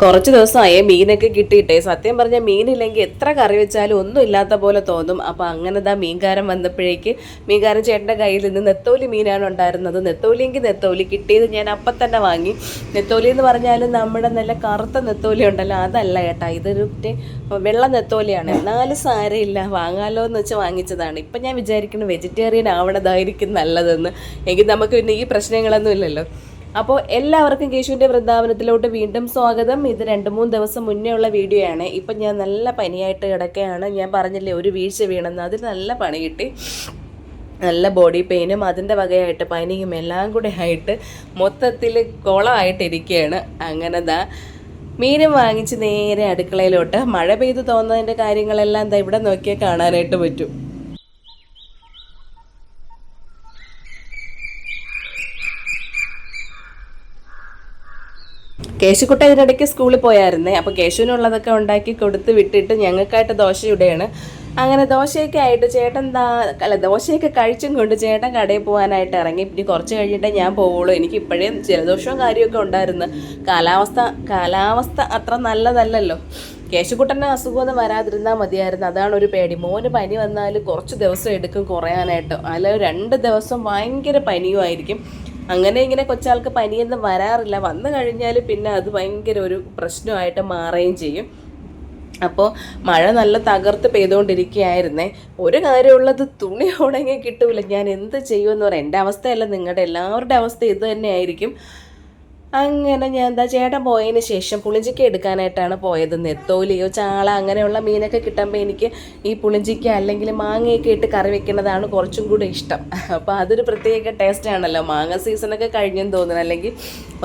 കുറച്ച് ദിവസമായേ മീനൊക്കെ കിട്ടിയിട്ടേ. സത്യം പറഞ്ഞാൽ മീനില്ലെങ്കിൽ എത്ര കറി വെച്ചാലും ഒന്നും ഇല്ലാത്ത പോലെ തോന്നും. അപ്പോൾ അങ്ങനെ ദാ മീൻകാരൻ വന്നപ്പോഴേക്ക് മീൻകാരൻ ചേട്ടന്റെ കയ്യിൽ നിന്ന് നെത്തോലി മീനാണ് ഉണ്ടായിരുന്നത്. നെത്തോലിയെങ്കിൽ നെത്തോലി കിട്ടിയത് ഞാൻ അപ്പം തന്നെ വാങ്ങി. നെത്തോലി എന്ന് പറഞ്ഞാൽ നമ്മുടെ നല്ല കറുത്ത നെത്തോലി ഉണ്ടല്ലോ. അതല്ല കേട്ടാ ഇതൊരു വെള്ള നെത്തോലിയാണ്. എന്നാലും സാരമില്ല വാങ്ങാലോ എന്ന് വെച്ച് വാങ്ങിച്ചതാണ്. ഇപ്പം ഞാൻ വിചാരിക്കുന്നത് വെജിറ്റേറിയൻ ആവണതായിരിക്കും നല്ലതെന്ന്. എങ്കിൽ നമുക്ക് പിന്നെ ഈ പ്രശ്നങ്ങളൊന്നും ഇല്ലല്ലോ. അപ്പോൾ എല്ലാവർക്കും കേശുവിന്റെ വൃന്ദാവനത്തിലോട്ട് വീണ്ടും സ്വാഗതം. ഇത് രണ്ട് മൂന്ന് ദിവസം മുന്നേ ഉള്ള വീഡിയോ ആണ് ഇപ്പം ഞാൻ നല്ല പനിയായിട്ട് കിടക്കുകയാണ്. ഞാൻ പറഞ്ഞില്ലേ ഒരു വീഴ്ച വീണെന്ന്. അതിന് നല്ല പണി കിട്ടി. നല്ല ബോഡി പെയിനും അതിന്റെ വകയായിട്ട് പനിയും എല്ലാം കൂടെ ആയിട്ട് മൊത്തത്തിൽ കുളമായിട്ടിരിക്കുകയാണ്. അങ്ങനെ ദാ മീനും വാങ്ങിച്ച് നേരെ അടുക്കളയിലോട്ട്. മഴ പെയ്ത് തോന്നുന്നതിന്റെ കാര്യങ്ങളെല്ലാം എന്താ ഇവിടെ നോക്കിയാൽ കാണാനായിട്ട് പറ്റും. കേശുക്കുട്ട ഇതിനിടയ്ക്ക് സ്കൂളിൽ പോയായിരുന്നേ. അപ്പോൾ കേശുവിനുള്ളതൊക്കെ ഉണ്ടാക്കി കൊടുത്ത് വിട്ടിട്ട് ഞങ്ങൾക്കായിട്ട് ദോശ ഇടുകയാണ് അങ്ങനെ ദോശയൊക്കെ ആയിട്ട് ചേട്ടൻ എന്താ അല്ല ദോശയൊക്കെ കഴിച്ചും കൊണ്ട് ചേട്ടൻ കടയിൽ പോകാനായിട്ട് ഇറങ്ങി. പിന്നെ കുറച്ച് കഴിഞ്ഞിട്ടേ ഞാൻ പോവുള്ളൂ. എനിക്ക് ഇപ്പോഴേ ജലദോഷവും കാര്യമൊക്കെ ഉണ്ടായിരുന്നു. കാലാവസ്ഥ കാലാവസ്ഥ അത്ര നല്ലതല്ലല്ലോ. കേശുക്കുട്ടന്റെ അസുഖമൊന്നും വരാതിരുന്നാൽ മതിയായിരുന്നു. അതാണ് ഒരു പേടി. മോന് പനി വന്നാൽ കുറച്ച് ദിവസം എടുക്കും കുറയാനായിട്ട്. അല്ല രണ്ട് ദിവസം ഭയങ്കര പനിയുമായിരിക്കും. അങ്ങനെ ഇങ്ങനെ കൊച്ചാൾക്ക് പനിയൊന്നും വരാറില്ല. വന്നു കഴിഞ്ഞാൽ പിന്നെ അത് ഭയങ്കര ഒരു പ്രശ്നമായിട്ട് മാറുകയും ചെയ്യും. അപ്പോൾ മഴ നല്ല തകർത്ത് പെയ്തുകൊണ്ടിരിക്കുകയായിരുന്നേ. ഒരു കാര്യമുള്ളത് തുണി ഉണങ്ങി കിട്ടൂല. ഞാൻ എന്ത് ചെയ്യുമെന്ന് പറയാം. എന്റെ അവസ്ഥയല്ല നിങ്ങളുടെ. എല്ലാവരുടെ അവസ്ഥ ഇത് തന്നെയായിരിക്കും. അങ്ങനെ ഞാൻ എന്താ ചേട്ടൻ പോയതിന് ശേഷം പുളിഞ്ചിക്ക എടുക്കാനായിട്ടാണ് പോയത്. നെത്തോലിയോ ചാള അങ്ങനെയുള്ള മീനൊക്കെ കിട്ടുമ്പോൾ എനിക്ക് ഈ പുളിഞ്ചിക്ക അല്ലെങ്കിൽ മാങ്ങയൊക്കെ ഇട്ട് കറി വെക്കുന്നതാണ് കുറച്ചും കൂടെ ഇഷ്ടം. അപ്പോൾ അതൊരു പ്രത്യേക ടേസ്റ്റ് ആണല്ലോ. മാങ്ങ സീസണൊക്കെ കഴിഞ്ഞെന്ന് തോന്നുന്നു. അല്ലെങ്കിൽ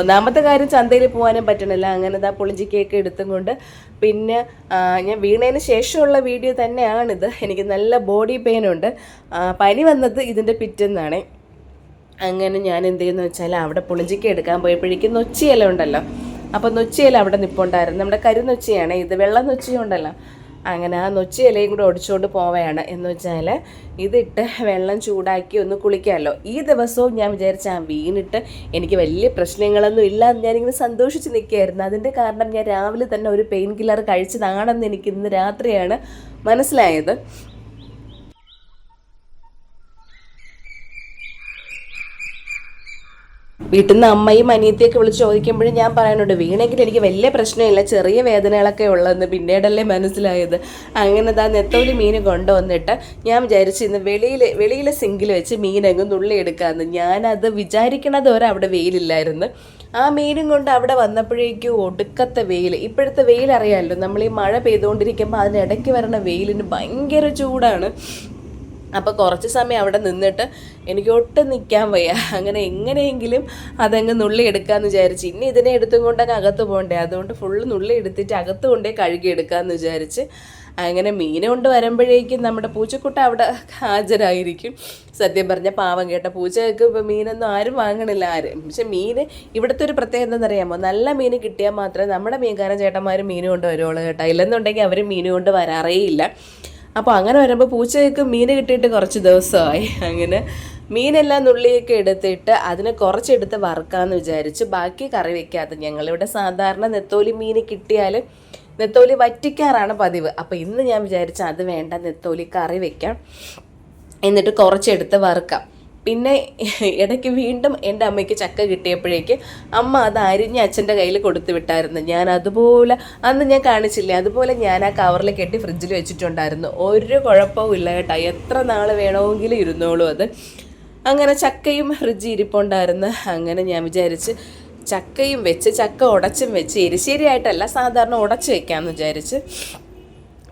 ഒന്നാമത്തെ കാര്യം ചന്തയിൽ പോകാനും പറ്റണില്ല. അങ്ങനെ ഇതാ പുളിഞ്ചിക്കയൊക്കെ എടുത്തും കൊണ്ട് പിന്നെ ഞാൻ വീണതിന് ശേഷമുള്ള വീഡിയോ തന്നെയാണിത്. എനിക്ക് നല്ല ബോഡി പെയിൻ ഉണ്ട്. പനി വന്നത് ഇതിന്റെ പിറ്റെന്നാണ്. അങ്ങനെ ഞാൻ എന്ത് ചെയ്യുന്നു വെച്ചാൽ അവിടെ പുളിഞ്ചിക്ക എടുക്കാൻ പോയപ്പോഴേക്കും നൊച്ചിയില ഉണ്ടല്ലോ. അപ്പോൾ നൊച്ചിയില അവിടെ നിപ്പുണ്ടായിരുന്നു. നമ്മുടെ കരുനൊച്ചിയാണ്. ഇത് വെള്ളം നൊച്ചിയുണ്ടല്ലോ അങ്ങനെ ആ നൊച്ചി ഇലയും കൂടെ ഒടിച്ചുകൊണ്ട് പോവുകയാണ്. എന്ന് വെച്ചാൽ ഇതിട്ട് വെള്ളം ചൂടാക്കി ഒന്ന് കുളിക്കാമല്ലോ. ഈ ദിവസവും ഞാൻ വിചാരിച്ച ആ വീണിട്ട് എനിക്ക് വലിയ പ്രശ്നങ്ങളൊന്നും ഇല്ല ഞാനിങ്ങനെ സന്തോഷിച്ച് നിൽക്കുകയായിരുന്നു. അതിന്റെ കാരണം ഞാൻ രാവിലെ തന്നെ ഒരു പെയിൻ കില്ലർ കഴിച്ചതാണെന്ന് എനിക്ക് ഇന്ന് രാത്രിയാണ് മനസ്സിലായത്. വീട്ടിൽ നിന്ന് അമ്മയും അനിയത്തിയൊക്കെ വിളിച്ച് ചോദിക്കുമ്പോഴും ഞാൻ പറയാനുണ്ട് വീണെങ്കിൽ എനിക്ക് വലിയ പ്രശ്നമില്ല ചെറിയ വേദനകളൊക്കെ ഉള്ളതെന്ന് പിന്നീടല്ലേ മനസ്സിലായത്. അങ്ങനെ ദാ നെത്തോലി മീൻ കൊണ്ടുവന്നിട്ട് ഞാൻ വിചാരിച്ചു ഇന്ന് വെളിയിൽ വെളിയിലെ സിങ്കിൽ വെച്ച് മീനങ്ങ് നുള്ളി എടുക്കാമെന്ന് ഞാനത് വിചാരിക്കണത് വരെ അവിടെ വെയിലില്ലായിരുന്നു. ആ മീനും കൊണ്ട് അവിടെ വന്നപ്പോഴേക്കും ഒടുക്കത്തെ വെയിൽ ഇപ്പോഴത്തെ വെയിൽ അറിയാമല്ലോ നമ്മൾ ഈ മഴ പെയ്തുകൊണ്ടിരിക്കുമ്പോൾ അതിനിടയ്ക്ക് വരണ വെയിലിന് ഭയങ്കര ചൂടാണ്. അപ്പോൾ കുറച്ച് സമയം അവിടെ നിന്നിട്ട് എനിക്ക് ഒട്ടും നിൽക്കാൻ വയ്യ. അങ്ങനെ എങ്ങനെയെങ്കിലും അതങ്ങ് നുള്ളി എടുക്കാമെന്ന് വിചാരിച്ച്. ഇനി ഇതിനെ എടുത്തും കൊണ്ടങ്ങ് അകത്ത് പോകണ്ടേ അതുകൊണ്ട് ഫുള്ള് നുള്ളി എടുത്തിട്ട് അകത്ത് കൊണ്ടേ കഴുകി എടുക്കാമെന്ന് വിചാരിച്ച് അങ്ങനെ മീനെ കൊണ്ട് വരുമ്പോഴേക്കും നമ്മുടെ പൂച്ചക്കുട്ട അവിടെ ഹാജരായിരിക്കും. സത്യം പറഞ്ഞ പാവം കേട്ട പൂച്ചകൾക്ക് ഇപ്പോൾ മീനൊന്നും ആരും വാങ്ങണില്ല ആരും. പക്ഷെ മീൻ ഇവിടുത്തെ ഒരു പ്രത്യേകത എന്താണെന്നറിയാമോ? നല്ല മീൻ കിട്ടിയാൽ മാത്രമേ നമ്മുടെ മീൻകാരൻ ചേട്ടന്മാർ മീൻ കൊണ്ട് വരുവുള്ളൂ കേട്ടോ. ഇല്ലെന്നുണ്ടെങ്കിൽ അവർ മീൻ കൊണ്ട് വരാറേ ഇല്ല അപ്പോൾ അങ്ങനെ വരുമ്പോൾ പൂച്ചകൾക്ക് മീൻ കിട്ടിയിട്ട് കുറച്ച് ദിവസമായി. അങ്ങനെ മീനെല്ലാം നുള്ളിയൊക്കെ എടുത്തിട്ട് അതിനെ കുറച്ചെടുത്ത് വറുക്കാമെന്ന് വിചാരിച്ച് ബാക്കി കറി വെക്കാതെ ഞങ്ങളിവിടെ സാധാരണ നെത്തോലി മീൻ കിട്ടിയാൽ നെത്തോലി വറ്റിക്കാറാണ് പതിവ്. അപ്പോൾ ഇന്ന് ഞാൻ വിചാരിച്ച അത് വേണ്ട നെത്തോലി കറി വെക്കാം. എന്നിട്ട് കുറച്ചെടുത്ത് വറുക്കാം. പിന്നെ ഇടയ്ക്ക് വീണ്ടും എന്റെ അമ്മയ്ക്ക് ചക്ക കിട്ടിയപ്പോഴേക്ക് അമ്മ അത് അരിഞ്ഞ് അച്ഛന്റെ കയ്യിൽ കൊടുത്തു വിട്ടായിരുന്നു. ഞാൻ അതുപോലെ അന്ന് ഞാൻ കാണിച്ചില്ലേ അതുപോലെ ഞാൻ ആ കവറിൽ കെട്ടി ഫ്രിഡ്ജിൽ വെച്ചിട്ടുണ്ടായിരുന്നു. ഒരു കുഴപ്പവും ഇല്ല കേട്ടോ. എത്ര നാൾ വേണമെങ്കിലും ഇരുന്നോളൂ അത്. അങ്ങനെ ചക്കയും ഫ്രിഡ്ജ് ഇരിപ്പുണ്ടായിരുന്നു. അങ്ങനെ ഞാൻ വിചാരിച്ച് ചക്കയും വെച്ച് ചക്ക ഉടച്ചും വെച്ച് എരിശ്ശേരി ആയിട്ടല്ല സാധാരണ ഉടച്ച് വെക്കാമെന്ന് വിചാരിച്ച്.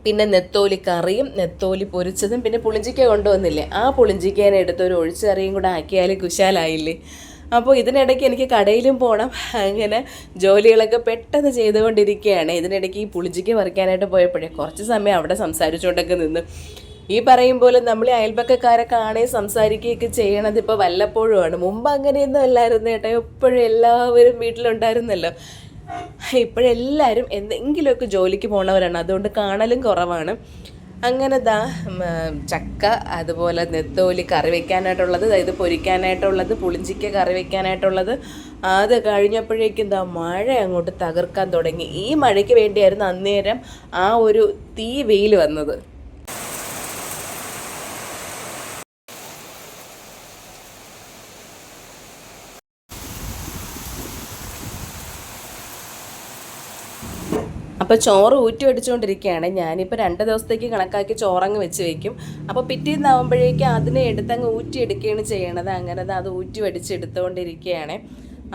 പിന്നെ നെത്തോലി കറിയും നെത്തോലി പൊരിച്ചതും പിന്നെ പുളിഞ്ചിക്ക കൊണ്ടുവന്നില്ലേ? ആ പുളിഞ്ചിക്കേനെ എടുത്ത് ഒരു ഒഴിച്ചറിയും കൂടെ ആക്കിയാൽ കുശാലായില്ലേ? അപ്പോൾ ഇതിനിടയ്ക്ക് എനിക്ക് കടയിലും പോകണം അങ്ങനെ ജോലികളൊക്കെ പെട്ടെന്ന് ചെയ്തുകൊണ്ടിരിക്കുകയാണ്. ഇതിനിടയ്ക്ക് ഈ പുളിഞ്ചിക്ക പറിക്കാനായിട്ട് പോയപ്പോഴേ കുറച്ച് സമയം അവിടെ സംസാരിച്ചുകൊണ്ടൊക്കെ നിന്ന്. ഈ പറയും പോലെ നമ്മൾ അയൽപക്കക്കാരെ കാണുകയും സംസാരിക്കുകയൊക്കെ ചെയ്യണത് ഇപ്പോൾ വല്ലപ്പോഴുമാണ്. മുമ്പ് അങ്ങനെയൊന്നും അല്ലായിരുന്നു കേട്ടോ എപ്പോഴും എല്ലാവരും വീട്ടിലുണ്ടായിരുന്നല്ലോ. ഇപ്പോഴെല്ലാവരും എന്തെങ്കിലുമൊക്കെ ജോലിക്ക് പോണവരാണ്. അതുകൊണ്ട് കാണലും കുറവാണ്. അങ്ങനെ ദാ ചക്ക അതുപോലെ നെത്തോലി കറി വെക്കാനായിട്ടുള്ളത് ഇത് പൊരിക്കാനായിട്ടുള്ളത് പുളിഞ്ചിക്ക കറി വെക്കാനായിട്ടുള്ളത്. അത് കഴിഞ്ഞപ്പോഴേക്കും ദാ മഴ അങ്ങോട്ട് തകർക്കാൻ തുടങ്ങി. ഈ മഴയ്ക്ക് വേണ്ടിയായിരുന്നു അന്നേരം ആ ഒരു തീ വെയിൽ വന്നത്. അപ്പോൾ ചോറ് ഊറ്റി അടിച്ചുകൊണ്ടിരിക്കുകയാണ് ഞാനിപ്പോൾ രണ്ട് ദിവസത്തേക്ക് കണക്കാക്കി ചോറങ്ങ് വെച്ച് വെക്കും. അപ്പോൾ പിറ്റേന്ന് പിറ്റേന്നാവുമ്പോഴേക്കും അതിനെ എടുത്തങ്ങ് ഊറ്റി എടുക്കുകയാണ് ചെയ്യണത്. അങ്ങനെ അത് ഊറ്റി അടിച്ചെടുത്തുകൊണ്ടിരിക്കുകയാണ്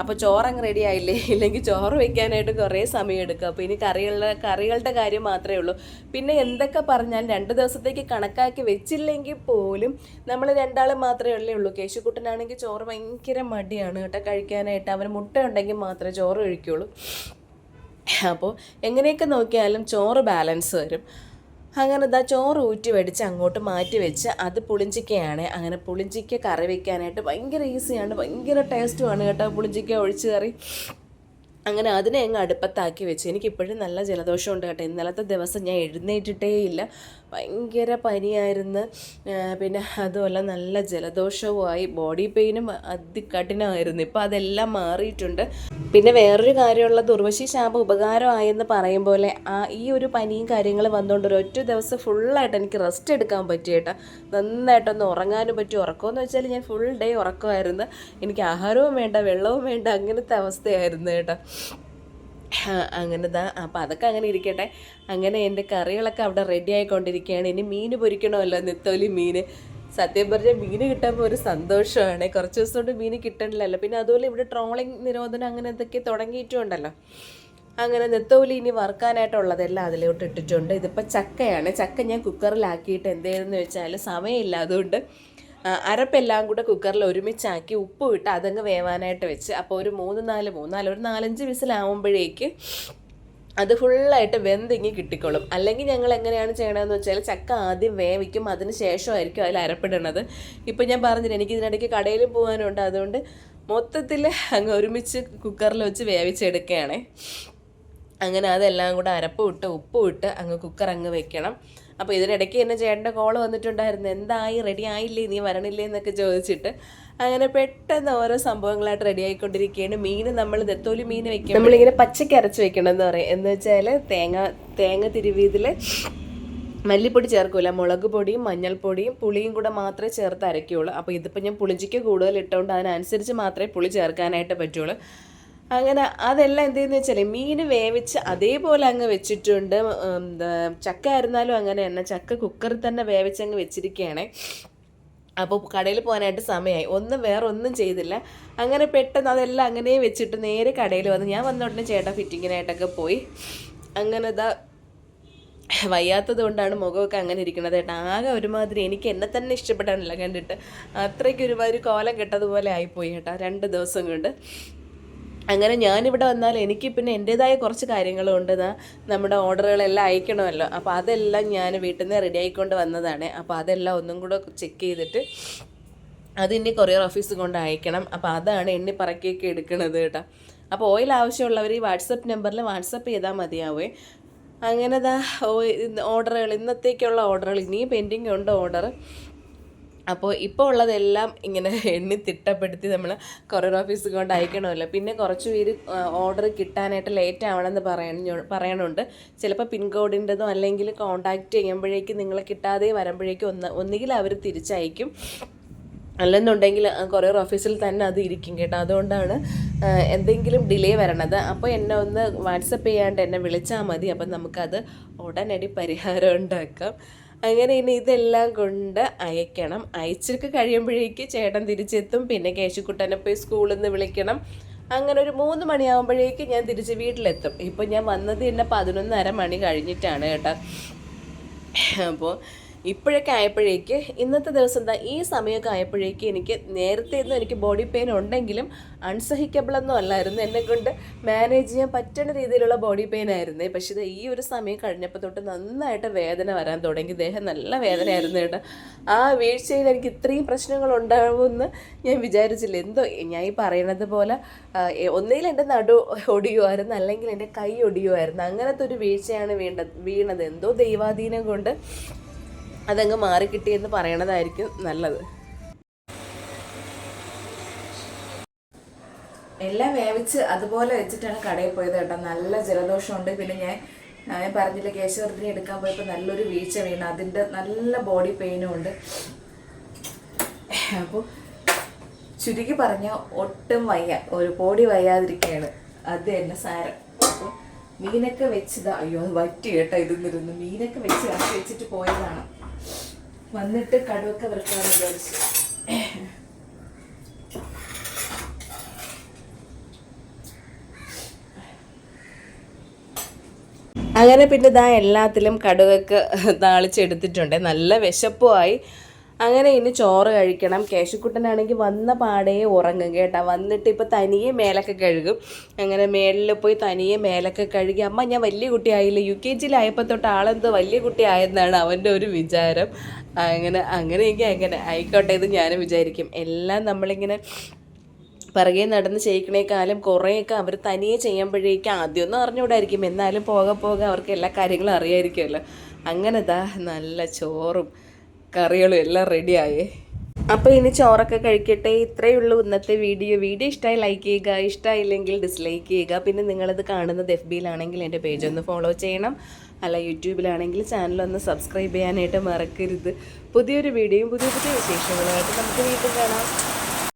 അപ്പോൾ ചോറങ്ങ് റെഡി ആയില്ലേ? ഇല്ലെങ്കിൽ ചോറ് വെക്കാനായിട്ട് കുറേ സമയം എടുക്കും. അപ്പോൾ ഇനി കറികളുടെ കറികളുടെ കാര്യം മാത്രമേ ഉള്ളൂ. പിന്നെ എന്തൊക്കെ പറഞ്ഞാൽ രണ്ട് ദിവസത്തേക്ക് കണക്കാക്കി വെച്ചില്ലെങ്കിൽ പോലും നമ്മൾ രണ്ടാളും മാത്രമേ ഉള്ളേ ഉള്ളൂ. കേശുക്കുട്ടനാണെങ്കിൽ ചോറ് ഭയങ്കര മടിയാണ് കേട്ടോ കഴിക്കാനായിട്ട്. അവന് മുട്ട ഉണ്ടെങ്കിൽ മാത്രമേ ചോറ് കഴിക്കുള്ളൂ. അപ്പോൾ എങ്ങനെയൊക്കെ നോക്കിയാലും ചോറ് ബാലൻസ് വരും. അങ്ങനെ ഇതാ ചോറ് ഊറ്റി വെടിച്ച് അങ്ങോട്ട് മാറ്റി വെച്ച് അത് പുളിഞ്ചിക്കയാണ്. അങ്ങനെ പുളിഞ്ചിക്ക കറി വെക്കാനായിട്ട് ഭയങ്കര ഈസിയാണ് ഭയങ്കര ടേസ്റ്റുമാണ് കേട്ടോ പുളിഞ്ചിക്ക ഒഴിച്ച് കറി. അങ്ങനെ അതിനെ അങ്ങ് അടുപ്പത്താക്കി വെച്ച്. എനിക്കിപ്പോഴും നല്ല ജലദോഷം ഉണ്ട് കേട്ടോ. ഇന്നലത്തെ ദിവസം ഞാൻ എഴുന്നേറ്റിട്ടേ ഇല്ല. ഭയങ്കര പനിയായിരുന്നു. പിന്നെ അതുമല്ല നല്ല ജലദോഷവുമായി. ബോഡി പെയിനും അതികഠിനമായിരുന്നു. ഇപ്പോൾ അതെല്ലാം മാറിയിട്ടുണ്ട്. പിന്നെ വേറൊരു കാര്യമുള്ളത് ഉർവശി ഷാമ്പ് ഉപകാരമായെന്ന് പറയും പോലെ ആ ഈ ഒരു പനിയും കാര്യങ്ങൾ വന്നുകൊണ്ട് ഒരു ഒറ്റ ദിവസം ഫുള്ളായിട്ട് എനിക്ക് റെസ്റ്റ് എടുക്കാൻ പറ്റി കേട്ടോ. നന്നായിട്ടൊന്ന് ഉറങ്ങാനും പറ്റി. ഉറക്കമെന്ന് വെച്ചാൽ ഞാൻ ഫുൾ ഡേ ഉറക്കമായിരുന്നു. എനിക്ക് ആഹാരവും വേണ്ട വെള്ളവും വേണ്ട അങ്ങനത്തെ അവസ്ഥയായിരുന്നു കേട്ടോ. അങ്ങനെ ദാ അപ്പം അതൊക്കെ അങ്ങനെ ഇരിക്കട്ടെ. അങ്ങനെ എന്റെ കറികളൊക്കെ അവിടെ റെഡി ആയിക്കൊണ്ടിരിക്കുകയാണ്. ഇനി മീൻ പൊരിക്കണമല്ലോ നെത്തോലി മീൻ. സത്യം പറഞ്ഞാൽ മീൻ കിട്ടുമ്പോൾ ഒരു സന്തോഷമാണ്. കുറച്ച് ദിവസം കൊണ്ട് മീൻ കിട്ടണില്ലല്ലോ. പിന്നെ അതുപോലെ ഇവിടെ ട്രോളിംഗ് നിരോധനം അങ്ങനെ എന്തൊക്കെ തുടങ്ങിയിട്ടുണ്ടല്ലോ. അങ്ങനെ നെത്തോലി ഇനി വറുക്കാനായിട്ടുള്ളതെല്ലാം അതിലോട്ട് ഇട്ടിട്ടുണ്ട്. ഇതിപ്പോൾ ചക്കയാണ്. ചക്ക ഞാൻ കുക്കറിലാക്കിയിട്ട് എന്തേന്ന് വെച്ചാൽ സമയമില്ല. അതുകൊണ്ട് അരപ്പെല്ലാം കൂടെ കുക്കറിൽ ഒരുമിച്ചാക്കി ഉപ്പ് ഇട്ട് അതങ്ങ് വേവാനായിട്ട് വെച്ച്. അപ്പോൾ ഒരു മൂന്ന് നാല് മൂന്നാൽ ഒരു നാലഞ്ച് വിസിലാവുമ്പോഴേക്ക് അത് ഫുള്ളായിട്ട് വെന്തിങ്ങി കിട്ടിക്കോളും. അല്ലെങ്കിൽ ഞങ്ങൾ എങ്ങനെയാണ് ചെയ്യണമെന്ന് വെച്ചാൽ ചക്ക ആദ്യം വേവിക്കും അതിന് ശേഷമായിരിക്കും അതിൽ അരപ്പിടണത്. ഇപ്പം ഞാൻ പറഞ്ഞില്ല എനിക്ക് ഇതിനിടയ്ക്ക് കടയിൽ പോകാനുണ്ട്. അതുകൊണ്ട് മൊത്തത്തിൽ അങ്ങ് ഒരുമിച്ച് കുക്കറിൽ വെച്ച് വേവിച്ചെടുക്കുകയാണേ. അങ്ങനെ അതെല്ലാം കൂടെ അരപ്പും ഇട്ട് ഉപ്പ് ഇട്ട് അങ്ങ് കുക്കർ അങ്ങ് വെക്കണം. അപ്പോൾ ഇതിനിടയ്ക്ക് തന്നെ ചേട്ടന്റെ കോൾ വന്നിട്ടുണ്ടായിരുന്നു. എന്തായി? റെഡി ആയില്ലേ? നീ വരണില്ലേ? എന്നൊക്കെ ചോദിച്ചിട്ട്. അങ്ങനെ പെട്ടെന്ന് ഓരോ സംഭവങ്ങളായിട്ട് റെഡി ആയിക്കൊണ്ടിരിക്കുകയാണ്. മീൻ നമ്മൾ നെത്തോലി മീൻ വെക്കണം നമ്മളിങ്ങനെ പച്ചയ്ക്ക് അരച്ച് വെക്കണം എന്ന് പറയും. എന്ന് വെച്ചാൽ തേങ്ങ തേങ്ങ തിരുവീതിൽ മല്ലിപ്പൊടി ചേർക്കൂല. മുളക് പൊടിയും മഞ്ഞൾപ്പൊടിയും പുളിയും കൂടെ മാത്രമേ ചേർത്ത് അരയ്ക്കുള്ളൂ. അപ്പോൾ ഇതിപ്പോൾ ഞാൻ പുളിഞ്ചിക്ക് കൂടുതൽ ഇട്ടുകൊണ്ട് അതിനനുസരിച്ച് മാത്രമേ പുളി ചേർക്കാനായിട്ട് പറ്റുള്ളൂ. അങ്ങനെ അതെല്ലാം എന്ത് ചെയ്യുന്ന വെച്ചാൽ മീൻ വേവിച്ച് അതേപോലെ അങ്ങ് വെച്ചിട്ടുണ്ട്. എന്താ ചക്ക ആയിരുന്നാലും അങ്ങനെ തന്നെ. ചക്ക കുക്കറിൽ തന്നെ വേവിച്ച് അങ്ങ് വെച്ചിരിക്കുകയാണ് അപ്പോൾ കടയിൽ പോകാനായിട്ട് സമയമായി ഒന്നും വേറെ ഒന്നും ചെയ്തില്ല. അങ്ങനെ പെട്ടെന്ന് അതെല്ലാം അങ്ങനെ വെച്ചിട്ട് നേരെ കടയിൽ വന്ന് ഞാൻ വന്ന ഉടനെ ചേട്ടൻ ഫിറ്റിങ്ങിനായിട്ടൊക്കെ പോയി. അങ്ങനെ ഇതാ വയ്യാത്തത് കൊണ്ടാണ് മുഖമൊക്കെ അങ്ങനെ ഇരിക്കുന്നത്. ചേട്ടാ ആകെ ഒരുമാതിരി എനിക്ക് എന്നെ തന്നെ ഇഷ്ടപ്പെടാനില്ല കണ്ടിട്ട്. അത്രയ്ക്ക് ഒരുമാതിരി കോലം കെട്ടതുപോലെ ആയിപ്പോയി ചേട്ടാ രണ്ട് ദിവസം കൊണ്ട്. അങ്ങനെ ഞാനിവിടെ വന്നാൽ എനിക്ക് പിന്നെ എന്റേതായ കുറച്ച് കാര്യങ്ങളുണ്ട് നമ്മുടെ ഓർഡറുകളെല്ലാം അയക്കണമല്ലോ. അപ്പോൾ അതെല്ലാം ഞാൻ വീട്ടിൽ നിന്ന് റെഡി ആയിക്കൊണ്ട് വന്നതാണ്. അപ്പോൾ അതെല്ലാം ഒന്നും കൂടെ ചെക്ക് ചെയ്തിട്ട് അതിന്റെ കൊറിയർ ഓഫീസ് കൊണ്ട് അയക്കണം. അപ്പോൾ അതാണ് എണ്ണി പറക്കിയൊക്കെ എടുക്കണത് കേട്ടോ. അപ്പോൾ ഓയിൽ ആവശ്യമുള്ളവർ ഈ വാട്സപ്പ് നമ്പറിൽ വാട്സപ്പ് ചെയ്താൽ മതിയാവേ. അങ്ങനെ ദാ ഓർഡറുകൾ ഇന്നത്തേക്കുള്ള ഓർഡറുകൾ ഇനിയും പെൻഡിങ് ഉണ്ട് ഓർഡർ അപ്പോൾ ഇപ്പോൾ ഉള്ളതെല്ലാം ഇങ്ങനെ എണ്ണി തിട്ടപ്പെടുത്തി നമ്മൾ കൊറിയർ ഓഫീസ് കൊണ്ട് അയക്കണമല്ലോ. പിന്നെ കുറച്ച് പേര് ഓർഡർ കിട്ടാനായിട്ട് ലേറ്റ് ആവണമെന്ന് പറയണ പറയണുണ്ട്. ചിലപ്പോൾ പിൻകോഡിന്റെതോ അല്ലെങ്കിൽ കോണ്ടാക്ട് ചെയ്യുമ്പോഴേക്കും നിങ്ങളെ കിട്ടാതെ വരുമ്പോഴേക്കും ഒന്ന് ഒന്നുകിൽ അവർ തിരിച്ചയക്കും. അല്ലെന്നുണ്ടെങ്കിൽ കൊറിയർ ഓഫീസിൽ തന്നെ അത് ഇരിക്കും കേട്ടോ. അതുകൊണ്ടാണ് എന്തെങ്കിലും ഡിലേ വരണത്. അപ്പോൾ എന്നെ ഒന്ന് വാട്സപ്പ് ചെയ്യാണ്ട് എന്നെ വിളിച്ചാൽ മതി. അപ്പം നമുക്കത് ഉടനടി പരിഹാരം ഉണ്ടാക്കാം. അങ്ങനെ ഇനി ഇതെല്ലാം കൊണ്ട് അയക്കണം. അയച്ചൊക്കെ കഴിയുമ്പോഴേക്ക് ചേട്ടൻ തിരിച്ചെത്തും. പിന്നെ കേശുക്കുട്ടനെ പോയി സ്കൂളിൽ നിന്ന് വിളിക്കണം. അങ്ങനെ ഒരു മൂന്ന് മണിയാകുമ്പോഴേക്ക് ഞാൻ തിരിച്ച് വീട്ടിലെത്തും. ഇപ്പം ഞാൻ വന്നത് തന്നെ പതിനൊന്നര മണി കഴിഞ്ഞിട്ടാണ് കേട്ടോ. അപ്പോൾ ഇപ്പോഴൊക്കെ ആയപ്പോഴേക്ക് ഇന്നത്തെ ദിവസം എന്താ ഈ സമയമൊക്കെ ആയപ്പോഴേക്ക് എനിക്ക് നേരത്തെ ഒന്നും എനിക്ക് ബോഡി പെയിൻ ഉണ്ടെങ്കിലും അൺസഹിക്കബിളൊന്നും അല്ലായിരുന്നു. എന്നെ കൊണ്ട് മാനേജ് ചെയ്യാൻ പറ്റുന്ന രീതിയിലുള്ള ബോഡി പെയിൻ ആയിരുന്നേ. പക്ഷേ ഇത് ഈ ഒരു സമയം കഴിഞ്ഞപ്പോൾ തൊട്ട് നന്നായിട്ട് വേദന വരാൻ തുടങ്ങി. ദേഹം നല്ല വേദനയായിരുന്നു കേട്ടോ. ആ വീഴ്ചയിൽ എനിക്ക് ഇത്രയും പ്രശ്നങ്ങൾ ഉണ്ടാവുമെന്ന് ഞാൻ വിചാരിച്ചില്ല. എന്തോ ഞാൻ ഈ പറയണത് പോലെ ഒന്നുകിൽ എന്റെ നടു ഒടിയുമായിരുന്നു അല്ലെങ്കിൽ എന്റെ കൈ ഒടിയുമായിരുന്നു. അങ്ങനത്തെ ഒരു വീഴ്ചയാണ് വീണ്ട വീണത്. എന്തോ ദൈവാധീനം കൊണ്ട് അതങ്ങ് മാറിക്കിട്ടിയെന്ന് പറയണതായിരിക്കും നല്ലത്. എല്ലാം വേവിച്ച് അതുപോലെ വെച്ചിട്ടാണ് കടയിൽ പോയത് കേട്ടോ. നല്ല ജലദോഷമുണ്ട്. പിന്നെ ഞാൻ ഞാൻ പറഞ്ഞില്ല കേശവർദ്ധിനി എടുക്കാൻ പോയപ്പോൾ നല്ലൊരു വീഴ്ച വീണു. അതിന്റെ നല്ല ബോഡി പെയിനും ഉണ്ട്. അപ്പോൾ ചുരുക്കി പറഞ്ഞ ഒട്ടും വയ്യ. ഒരു പൊടി വയ്യാതിരിക്കുകയാണ് അത് തന്നെ സാരം. അപ്പോൾ മീനൊക്കെ വെച്ചതാ. അയ്യോ വറ്റി കേട്ടോ ഇതിന്നിരുന്നു. മീനൊക്കെ വെച്ച് വെച്ചിട്ട് പോയതാണ്. വന്നിട്ട് കടുവൊക്കെ വറുക്കാന്ന് വിചാരിച്ചു. അങ്ങനെ പിന്നെ ഇതാ എല്ലാത്തിലും കടുകൊക്കെ താളിച്ചെടുത്തിട്ടുണ്ട്. നല്ല വിശപ്പുമായി അങ്ങനെ ഇനി ചോറ് കഴിക്കണം. കേശുക്കുട്ടനാണെങ്കിൽ വന്ന പാടേ ഉറങ്ങും കേട്ടാ. വന്നിട്ട് ഇപ്പോൾ തനിയെ മേലൊക്കെ കഴുകും. അങ്ങനെ മേളിൽ പോയി തനിയെ മേലൊക്കെ കഴുകി. അമ്മ ഞാൻ വലിയ കുട്ടിയായില്ല? യു കെ ജിയിലായപ്പോൾ തൊട്ട് ആളെന്തോ വലിയ കുട്ടിയായെന്നാണ് അവന്റെ ഒരു വിചാരം. അങ്ങനെ അങ്ങനെയെങ്കിൽ അങ്ങനെ ആയിക്കോട്ടെ ഇത് ഞാനും വിചാരിക്കും. എല്ലാം നമ്മളിങ്ങനെ പിറകെ നടന്ന് ചെയ്യിക്കണേക്കാളും കുറേയൊക്കെ അവർ തനിയെ ചെയ്യുമ്പോഴേക്കും ആദ്യമൊന്നും അറിഞ്ഞുകൂടായിരിക്കും. എന്നാലും പോകെ പോകെ അവർക്ക് എല്ലാ കാര്യങ്ങളും അറിയായിരിക്കുമല്ലോ. അങ്ങനെ ദാ നല്ല ചോറും കറികളും എല്ലാം റെഡിയായേ. അപ്പോൾ ഇനി ചോറൊക്കെ കഴിക്കട്ടെ. ഇത്രയേ ഉള്ളൂ ഇന്നത്തെ വീഡിയോ. വീഡിയോ ഇഷ്ടമായി ലൈക്ക് ചെയ്യുക. ഇഷ്ടമായില്ലെങ്കിൽ ഡിസ്ലൈക്ക് ചെയ്യുക. പിന്നെ നിങ്ങളിത് കാണുന്നത് എഫ് ബിയിലാണെങ്കിൽ എന്റെ പേജ് ഒന്ന് ഫോളോ ചെയ്യണം. അല്ല യൂട്യൂബിലാണെങ്കിൽ ചാനൽ ഒന്ന് സബ്സ്ക്രൈബ് ചെയ്യാനായിട്ട് മറക്കരുത്. പുതിയൊരു വീഡിയോയും പുതിയ പുതിയ വിശേഷങ്ങളുമായിട്ട് നമുക്ക് വീണ്ടും കാണാം.